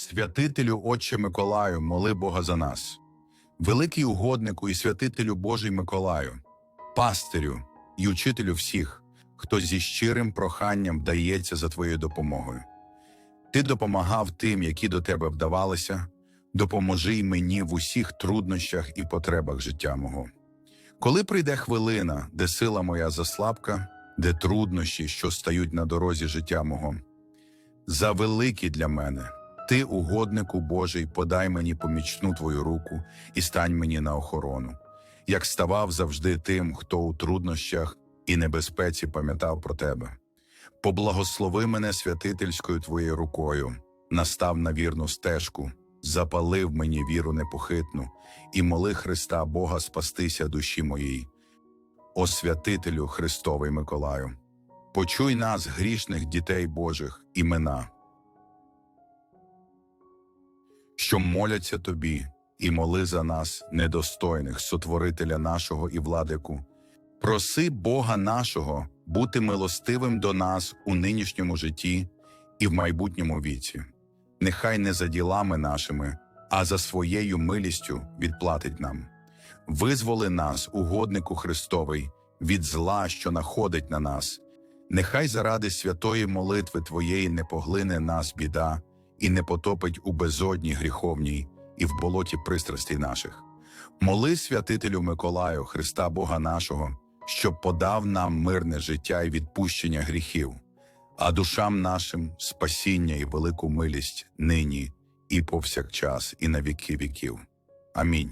Святителю Отче Миколаю, моли Бога за нас. Великий угоднику і святителю Божий Миколаю, пастирю і учителю всіх, хто зі щирим проханням вдається за твоєю допомогою. Ти допомагав тим, які до тебе вдавалися, допоможи й мені в усіх труднощах і потребах життя мого. Коли прийде хвилина, де сила моя заслабка, де труднощі, що стають на дорозі життя мого, завеликі для мене, ти, угоднику Божий, подай мені помічну твою руку і стань мені на охорону, як ставав завжди тим, хто у труднощах і небезпеці пам'ятав про тебе. Поблагослови мене святительською твоєю рукою, настав на вірну стежку, запалив мені віру непохитну, і моли Христа Бога спастися душі моїй. О святителю Христовий Миколаю, почуй нас, грішних дітей Божих, імена, що моляться тобі, і моли за нас, недостойних, сотворителя нашого і владику. Проси Бога нашого бути милостивим до нас у нинішньому житті і в майбутньому віці. Нехай не за ділами нашими, а за своєю милістю відплатить нам. Визволи нас, угоднику Христовий, від зла, що находить на нас. Нехай заради святої молитви Твоєї не поглине нас біда і не потопить у безодні гріховній і в болоті пристрастей наших. Моли святителю Миколаю, Христа Бога нашого, щоб подав нам мирне життя і відпущення гріхів, а душам нашим спасіння і велику милість нині і повсякчас, і на віки віків. Амінь.